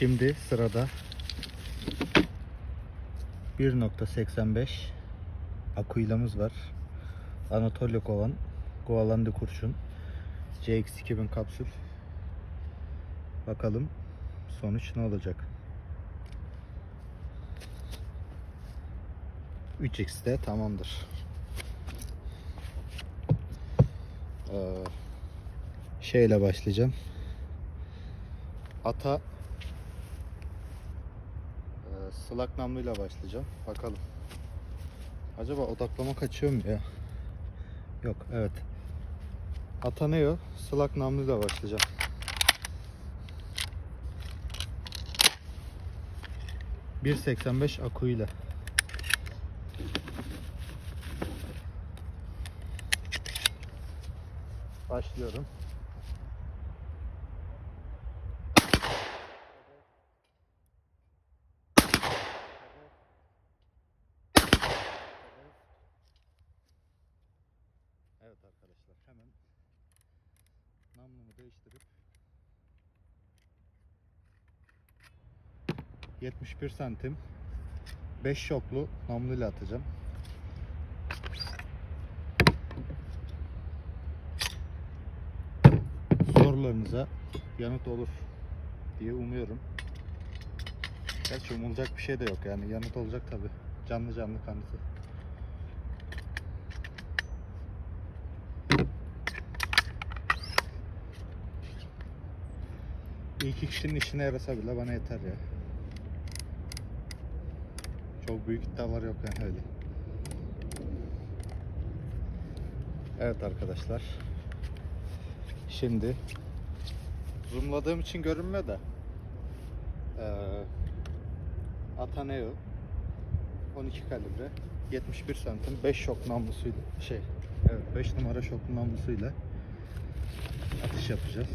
Şimdi sırada 1.85 akuylamız var. Anatolia kovan, kovalandı kurşun. CX2000 kapsül. Bakalım sonuç ne olacak? 3x de tamamdır. Ee, şeyle başlayacağım. Ata sılak namluyla başlayacağım. Bakalım. Acaba odaklama kaçıyor mu ya? Yok, evet. Ataneo sılak namluyla başlayacağım. ...1.85 akuyla. Başlıyorum. Evet arkadaşlar hemen namlumu değiştirip 71 santim 5 şoklu namluyla atacağım. Sorularınıza yanıt olur diye umuyorum. Gerçi umulacak bir şey de yok yani yanıt olacak tabi. Canlı canlı kanıtı. Bir iki kişinin işine yarasa bile bana yeter ya. Çok büyük iddialar yok yani öyle. Evet arkadaşlar. Şimdi zoomladığım için görünmüyor da eee Ataneo 12 kalibre 71 santim 5 şok namlusuyla şey evet 5 numara şok namlusuyla atış yapacağız.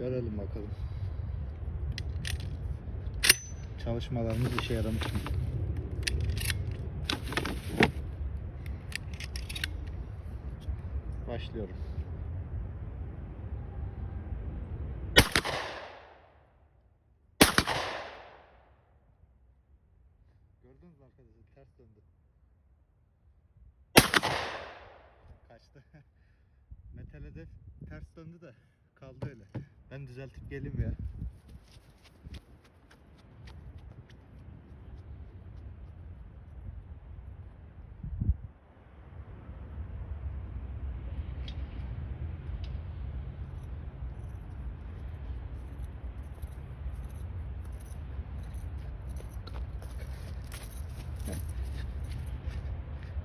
Görelim bakalım. Çalışmalarımız işe yaramış mı? Başlıyorum. Gördünüz mü arkadaşlar ters döndü. Kaçtı. Metal hedef ters döndü de kaldı öyle. Ben düzeltip geleyim ya.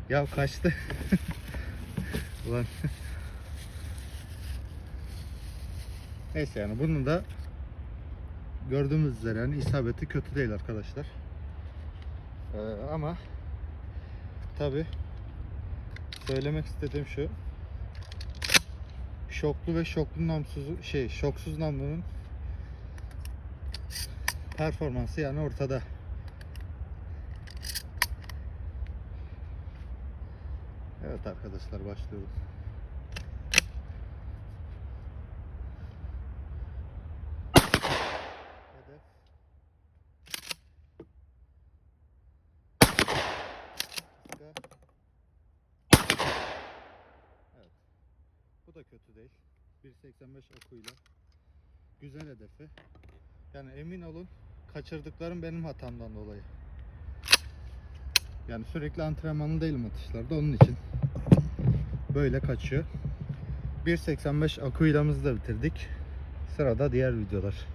Ya kaçtı. Ulan. Neyse yani bunun da gördüğümüz üzere yani isabeti kötü değil arkadaşlar. Ee, ama tabi söylemek istediğim şu şoklu ve şoklu namsuzu şey şoksuz namlunun performansı yani ortada. Evet arkadaşlar başlıyoruz. Hedef. Iska. Evet. Bu da kötü değil. 1.85 akuyla. Güzel hedefi. Yani emin olun kaçırdıklarım benim hatamdan dolayı. Yani sürekli antrenmanlı değilim atışlarda onun için. Böyle kaçıyor. 1.85 akuylamızı da bitirdik. Sırada diğer videolar.